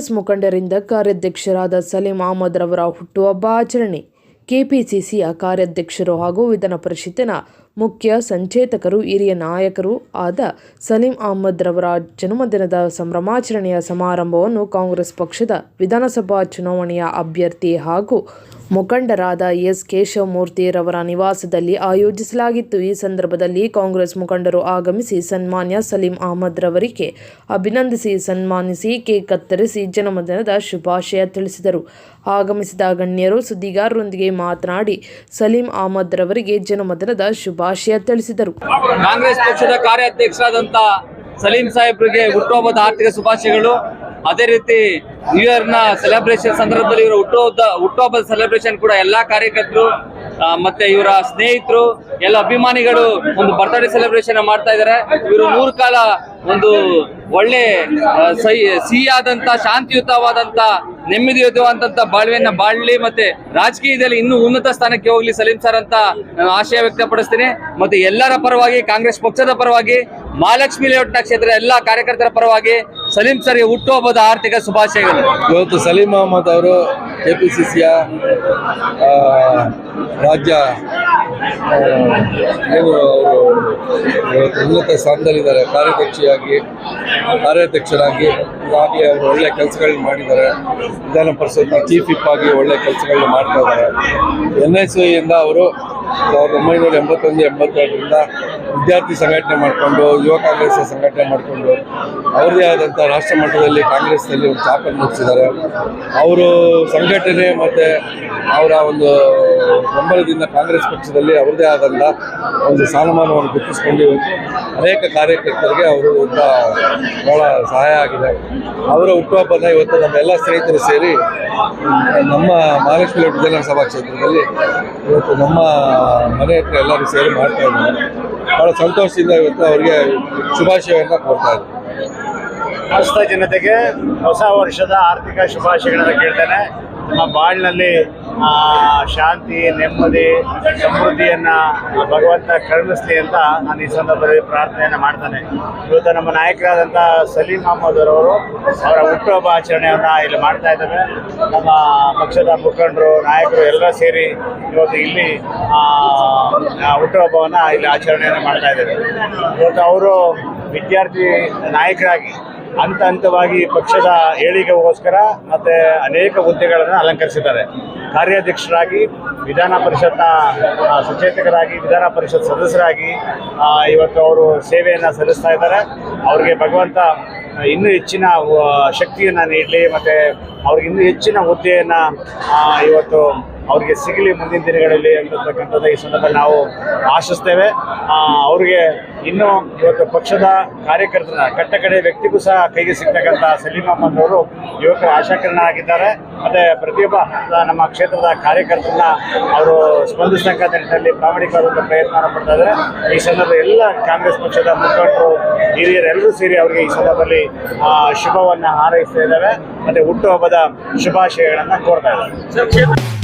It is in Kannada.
ಕಾಂಗ್ರೆಸ್ ಮುಖಂಡರಿಂದ ಕಾರ್ಯಾಧ್ಯಕ್ಷರಾದ ಸಲೀಂ ಅಹಮದ್ ರವರ ಹುಟ್ಟುಹಬ್ಬ ಆಚರಣೆ. ಕೆಪಿಸಿಸಿಯ ಕಾರ್ಯಾಧ್ಯಕ್ಷರು ಹಾಗೂ ವಿಧಾನ ಪರಿಷತ್ತಿನ ಮುಖ್ಯ ಸಂಚೇತಕರು, ಹಿರಿಯ ನಾಯಕರು ಆದ ಸಲೀಂ ಅಹಮದ್ ರವರ ಜನ್ಮದಿನದ ಸಂಭ್ರಮಾಚರಣೆಯ ಸಮಾರಂಭವನ್ನು ಕಾಂಗ್ರೆಸ್ ಪಕ್ಷದ ವಿಧಾನಸಭಾ ಚುನಾವಣೆಯ ಅಭ್ಯರ್ಥಿ ಹಾಗೂ ಮುಖಂಡರಾದ ಎಸ್. ಕೇಶವಮೂರ್ತಿ ರವರ ನಿವಾಸದಲ್ಲಿ ಆಯೋಜಿಸಲಾಗಿತ್ತು. ಈ ಸಂದರ್ಭದಲ್ಲಿ ಕಾಂಗ್ರೆಸ್ ಮುಖಂಡರು ಆಗಮಿಸಿ ಸನ್ಮಾನ್ಯ ಸಲೀಂ ಅಹಮದ್ ರವರಿಗೆ ಅಭಿನಂದಿಸಿ, ಸನ್ಮಾನಿಸಿ, ಕೇಕ್ ಕತ್ತರಿಸಿ ಜನ್ಮದಿನದ ಶುಭಾಶಯ ತಿಳಿಸಿದರು. ಆಗಮಿಸಿದ ಗಣ್ಯರು ಸುದ್ದಿಗಾರರೊಂದಿಗೆ ಮಾತನಾಡಿ, ಸಲೀಂ ಅಹಮದ್ ರವರಿಗೆ ಜನ್ಮದಿನದ ಶುಭಾಶಯ ತಿಳಿಸಿದರು. ಕಾಂಗ್ರೆಸ್ ಪಕ್ಷದ ಕಾರ್ಯಾಧ್ಯಕ್ಷರಾದಂತ ಸಲೀಂ ಸಾಹೇಬ್ರಿಗೆ ಹುಟ್ಟುಹಬ್ಬದ ಆರ್ಥಿಕ ಶುಭಾಶಯಗಳು. ಅದೇ ರೀತಿ ನ್ಯೂ ಇಯರ್ನ ಸೆಲೆಬ್ರೇಷನ್ ಸಂದರ್ಭದಲ್ಲಿ ಇವರ ಹುಟ್ಟುಹಬ್ಬದ ಹುಟ್ಟುಹಬ್ಬದ ಸೆಲೆಬ್ರೇಷನ್ ಕೂಡ ಎಲ್ಲಾ ಕಾರ್ಯಕರ್ತರು ಮತ್ತೆ ಇವರ ಸ್ನೇಹಿತರು, ಎಲ್ಲ ಅಭಿಮಾನಿಗಳು ಒಂದು ಬರ್ತ್ಡೇ ಸೆಲೆಬ್ರೇಷನ್ ಮಾಡ್ತಾ ಇದ್ದಾರೆ ಇವರು ನೂರು ಕಾಲ ಒಂದು ಒಳ್ಳೆ ಸಿಹಿಯಾದಂತ, ಶಾಂತಿಯುತವಾದಂತ, ನೆಮ್ಮದಿಯುತವಾದಂತ ಬಾಳ್ವೆಯನ್ನ ಬಾಳ್ಲಿ ಮತ್ತೆ ರಾಜಕೀಯದಲ್ಲಿ ಇನ್ನೂ ಉನ್ನತ ಸ್ಥಾನಕ್ಕೆ ಹೋಗ್ಲಿ ಸಲೀಂ ಸರ್ ಅಂತ ನಾನು ಆಶಯ ವ್ಯಕ್ತಪಡಿಸ್ತೀನಿ. ಮತ್ತೆ ಎಲ್ಲರ ಪರವಾಗಿ, ಕಾಂಗ್ರೆಸ್ ಪಕ್ಷದ ಪರವಾಗಿ, ಮಹಾಲಕ್ಷ್ಮಿ ಲೇಔಟ್ನ ಕ್ಷೇತ್ರದ ಎಲ್ಲ ಕಾರ್ಯಕರ್ತರ ಪರವಾಗಿ ಸಲೀಂ ಸರ್ಗೆ ಹುಟ್ಟುಹಬ್ಬದ ಆರ್ಥಿಕ ಶುಭಾಶಯಗಳು. ಇವತ್ತು ಸಲೀಂ ಅಹಮದ್ ಅವರು ಕೆ ಪಿ ಸಿ ಸಿಯ ರಾಜ್ಯ ಉನ್ನತ ಸ್ಥಾನದಲ್ಲಿದ್ದಾರೆ. ಕಾರ್ಯದರ್ಶಿಯಾಗಿ ಕಾರ್ಯಾಧ್ಯಕ್ಷರಾಗಿ ಹಾಗೆ ಅವರು ಒಳ್ಳೆ ಕೆಲಸಗಳನ್ನ ಮಾಡಿದ್ದಾರೆ. ವಿಧಾನ ಪರಿಷತ್ನ ಚೀಫ್ ವಿಪ್ ಆಗಿ ಒಳ್ಳೆ ಕೆಲಸಗಳನ್ನ ಮಾಡ್ತಾ ಇದ್ದಾರೆ. ಎನ್ ಎಸ್ ಇಂದ ಅವರು ಸಾವಿರದ ಒಂಬೈನೂರ ಎಂಬತ್ತೊಂದು, ಎಂಬತ್ತೆರಡರಿಂದ ವಿದ್ಯಾರ್ಥಿ ಸಂಘಟನೆ ಮಾಡಿಕೊಂಡು, ಯುವ ಕಾಂಗ್ರೆಸ್ ಸಂಘಟನೆ ಮಾಡಿಕೊಂಡು, ಅವ್ರದ್ದೇ ಆದಂಥ ರಾಷ್ಟ್ರ ಮಟ್ಟದಲ್ಲಿ ಕಾಂಗ್ರೆಸ್ನಲ್ಲಿ ಒಂದು ಚಾಪನ್ನು ಮುಗಿಸಿದ್ದಾರೆ. ಅವರು ಸಂಘಟನೆ ಮತ್ತು ಅವರ ಒಂದು ಬೆಂಬಲದಿಂದ ಕಾಂಗ್ರೆಸ್ ಪಕ್ಷದಲ್ಲಿ ಅವ್ರದ್ದೇ ಆದಂಥ ಒಂದು ಸ್ಥಾನಮಾನವನ್ನು ಗುರುತಿಸ್ಕೊಂಡು ಅನೇಕ ಕಾರ್ಯಕರ್ತರಿಗೆ ಅವರು ಒಂದು ಭಾಳ ಸಹಾಯ ಆಗಿದೆ. ಅವರ ಹುಟ್ಟುಹಬ್ಬನ ಇವತ್ತು ನಮ್ಮೆಲ್ಲ ಸ್ನೇಹಿತರು ಸೇರಿ, ನಮ್ಮ ಮಹಾಲಕ್ಷ್ಮಿ ವಿಧಾನಸಭಾ ಕ್ಷೇತ್ರದಲ್ಲಿ ಇವತ್ತು ನಮ್ಮ ಮನೆ ಹತ್ರ ಎಲ್ಲರೂ ಸೇರಿ ಮಾಡ್ತಾ ಇದ್ದಾರೆ. ಭಾಳ ಸಂತೋಷದಿಂದ ಇವತ್ತು ಅವರಿಗೆ ಶುಭಾಶಯವನ್ನು ಕೊಡ್ತಾ ಇದ್ದಾರೆ ರಾಷ್ಟ್ರ ಜನತೆಗೆ ಹೊಸ ವರ್ಷದ ಆರ್ಥಿಕ ಶುಭಾಶಯಗಳನ್ನು ಕೇಳ್ತೇನೆ. ನಮ್ಮ ಬಾಳಿನಲ್ಲಿ ಶಾಂತಿ, ನೆಮ್ಮದಿ, ಸಮೃದ್ಧಿಯನ್ನ ಭಗವಂತ ಕರುಣಿಸ್ಲಿ ಅಂತ ನಾನು ಈ ಸಂದರ್ಭದಲ್ಲಿ ಪ್ರಾರ್ಥನೆಯನ್ನು ಮಾಡ್ತಾನೆ. ಇವತ್ತು ನಮ್ಮ ನಾಯಕರಾದಂಥ ಸಲೀಂ ಅಹಮದ್ ಅವರವರು ಅವರ ಹುಟ್ಟುಹಬ್ಬ ಆಚರಣೆಯನ್ನು ಇಲ್ಲಿ ಮಾಡ್ತಾ ಇದ್ದಾರೆ. ನಮ್ಮ ಪಕ್ಷದ ಮುಖಂಡರು, ನಾಯಕರು ಎಲ್ಲ ಸೇರಿ ಇವತ್ತು ಇಲ್ಲಿ ಹುಟ್ಟುಹಬ್ಬವನ್ನು ಇಲ್ಲಿ ಆಚರಣೆಯನ್ನು ಮಾಡ್ತಾ ಇದ್ದಾರೆ. ಇವತ್ತು ಅವರು ವಿದ್ಯಾರ್ಥಿ ನಾಯಕರಾಗಿ ಹಂತ ಹಂತವಾಗಿ ಪಕ್ಷದ ಏಳಿಗೆಗೋಸ್ಕರ ಮತ್ತೆ ಅನೇಕ ಹುದ್ದೆಗಳನ್ನು ಅಲಂಕರಿಸಿದ್ದಾರೆ. ಕಾರ್ಯಾಧ್ಯಕ್ಷರಾಗಿ, ವಿಧಾನ ಪರಿಷತ್ನ ಸುಚೇತಕರಾಗಿ, ವಿಧಾನ ಪರಿಷತ್ ಸದಸ್ಯರಾಗಿ ಇವತ್ತು ಅವರು ಸೇವೆಯನ್ನು ಸಲ್ಲಿಸ್ತಾ ಇದ್ದಾರೆ. ಅವರಿಗೆ ಭಗವಂತ ಇನ್ನೂ ಹೆಚ್ಚಿನ ಶಕ್ತಿಯನ್ನು ನೀಡಲಿ, ಮತ್ತು ಅವ್ರಿಗೆ ಇನ್ನೂ ಹೆಚ್ಚಿನ ಹುದ್ದೆಯನ್ನು ಇವತ್ತು ಅವ್ರಿಗೆ ಸಿಗಲಿ ಮುಂದಿನ ದಿನಗಳಲ್ಲಿ ಅಂತಕ್ಕಂಥದ್ದು ಈ ಸಂದರ್ಭದಲ್ಲಿ ನಾವು ಆಶಿಸ್ತೇವೆ. ಅವ್ರಿಗೆ ಇನ್ನೂ ಇವತ್ತು ಪಕ್ಷದ ಕಾರ್ಯಕರ್ತರ ಕಟ್ಟ ಕಡೆ ವ್ಯಕ್ತಿಗೂ ಸಹ ಕೈಗೆ ಸಿಗ್ತಕ್ಕಂಥ ಸಲೀಂ ಅಹಮದ್ ಅವರು ಯುವಕರ ಆಶಾಕಿರಣರಾಗಿದ್ದಾರೆ ಮತ್ತು ಪ್ರತಿಯೊಬ್ಬ ನಮ್ಮ ಕ್ಷೇತ್ರದ ಕಾರ್ಯಕರ್ತರನ್ನ ಅವರು ಸ್ಪಂದಿಸ್ತಕ್ಕಂಥ ನಿಟ್ಟಿನಲ್ಲಿ ಪ್ರಾಮಾಣಿಕವಾದಂಥ ಪ್ರಯತ್ನ ಪಡ್ತಾ ಇದ್ದಾರೆ. ಈ ಸಂದರ್ಭದಲ್ಲಿ ಎಲ್ಲ ಕಾಂಗ್ರೆಸ್ ಪಕ್ಷದ ಮುಖಂಡರು, ಹಿರಿಯರೆಲ್ಲರೂ ಸೇರಿ ಅವರಿಗೆ ಈ ಸಂದರ್ಭದಲ್ಲಿ ಶುಭವನ್ನು ಹಾರೈಸ್ತಾ ಇದ್ದಾರೆ ಮತ್ತು ಹುಟ್ಟುಹಬ್ಬದ ಶುಭಾಶಯಗಳನ್ನು ಕೋರ್ತಾ ಇದ್ದಾರೆ